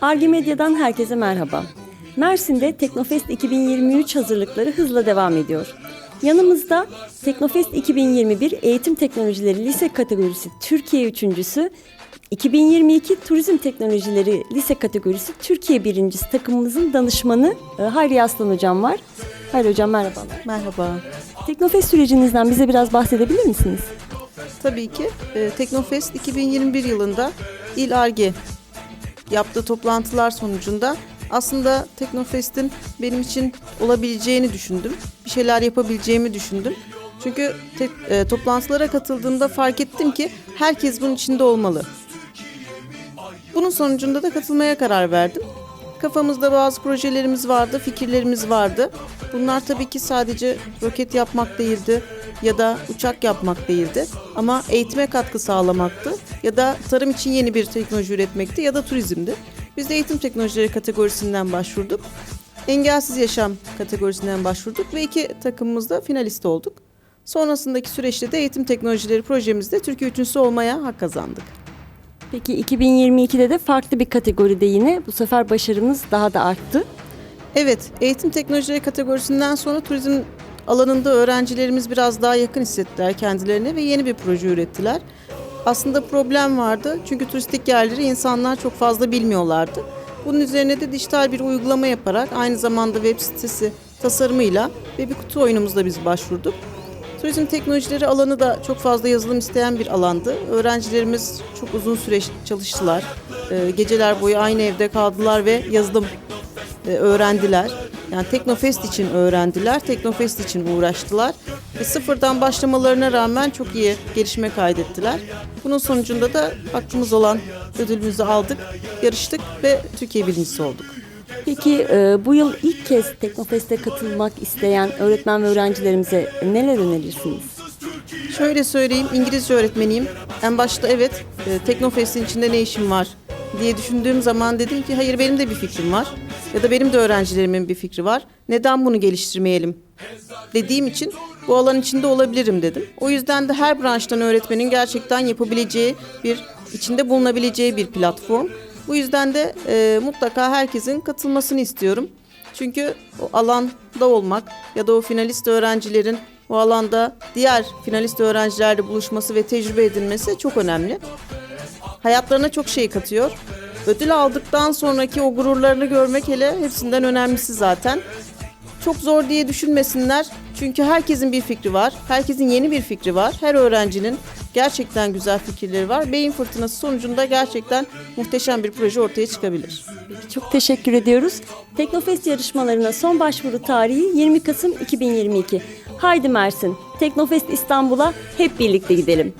Argi Medya'dan herkese merhaba. Mersin'de Teknofest 2023 hazırlıkları hızla devam ediyor. Yanımızda Teknofest 2021 Eğitim Teknolojileri Lise kategorisi Türkiye üçüncüsü, 2022 Turizm Teknolojileri Lise kategorisi Türkiye birincisi takımımızın danışmanı e, Hayri Aslan Hocam var. Hayri Hocam merhabalar. Merhaba. Teknofest sürecinizden bize biraz bahsedebilir misiniz? Tabii ki e, Teknofest 2021 yılında İl Arge yaptığı toplantılar sonucunda aslında Teknofest'in benim için olabileceğini düşündüm. Bir şeyler yapabileceğimi düşündüm. Çünkü te- e, toplantılara katıldığımda fark ettim ki herkes bunun içinde olmalı. Bunun sonucunda da katılmaya karar verdim. Kafamızda bazı projelerimiz vardı, fikirlerimiz vardı. Bunlar tabii ki sadece roket yapmak değildi ya da uçak yapmak değildi. Ama eğitime katkı sağlamaktı ya da tarım için yeni bir teknoloji üretmekti ya da turizmdi. Biz de eğitim teknolojileri kategorisinden başvurduk. Engelsiz yaşam kategorisinden başvurduk ve iki takımımız da finalist olduk. Sonrasındaki süreçte de eğitim teknolojileri projemizde Türkiye üçüncüsü olmaya hak kazandık. Peki 2022'de de farklı bir kategoride yine bu sefer başarınız daha da arttı. Evet, eğitim teknolojileri kategorisinden sonra turizm alanında öğrencilerimiz biraz daha yakın hissettiler kendilerine ve yeni bir proje ürettiler. Aslında problem vardı çünkü turistik yerleri insanlar çok fazla bilmiyorlardı. Bunun üzerine de dijital bir uygulama yaparak aynı zamanda web sitesi tasarımıyla ve bir kutu oyunumuzla biz başvurduk. Turizm teknolojileri alanı da çok fazla yazılım isteyen bir alandı. Öğrencilerimiz çok uzun süre çalıştılar. Ee, Geceler boyu aynı evde kaldılar ve yazılım öğrendiler. Yani Teknofest için öğrendiler, Teknofest için uğraştılar. Ve sıfırdan başlamalarına rağmen çok iyi gelişme kaydettiler. Bunun sonucunda da hakkımız olan ödülümüzü aldık, yarıştık ve Türkiye birincisi olduk. Peki e, bu yıl ilk kez Teknofest'e katılmak isteyen öğretmen ve öğrencilerimize neler önerirsiniz? Şöyle söyleyeyim, İngilizce öğretmeniyim. En başta evet, e, Teknofest'in içinde ne işim var diye düşündüğüm zaman dedim ki hayır benim de bir fikrim var. Ya da benim de öğrencilerimin bir fikri var. Neden bunu geliştirmeyelim dediğim için bu alan içinde olabilirim dedim. O yüzden de her branştan öğretmenin gerçekten yapabileceği bir, içinde bulunabileceği bir platform. Bu yüzden de e, mutlaka herkesin katılmasını istiyorum. Çünkü o alanda olmak ya da o finalist öğrencilerin o alanda diğer finalist öğrencilerle buluşması ve tecrübe edinmesi çok önemli. Hayatlarına çok şey katıyor. Ödül aldıktan sonraki o gururlarını görmek hele hepsinden önemlisi zaten. Çok zor diye düşünmesinler. Çünkü herkesin bir fikri var. Herkesin yeni bir fikri var. Her öğrencinin gerçekten güzel fikirleri var. Beyin fırtınası sonucunda gerçekten muhteşem bir proje ortaya çıkabilir. Çok teşekkür ediyoruz. Teknofest yarışmalarına son başvuru tarihi 20 Kasım 2022. Haydi Mersin, Teknofest İstanbul'a hep birlikte gidelim.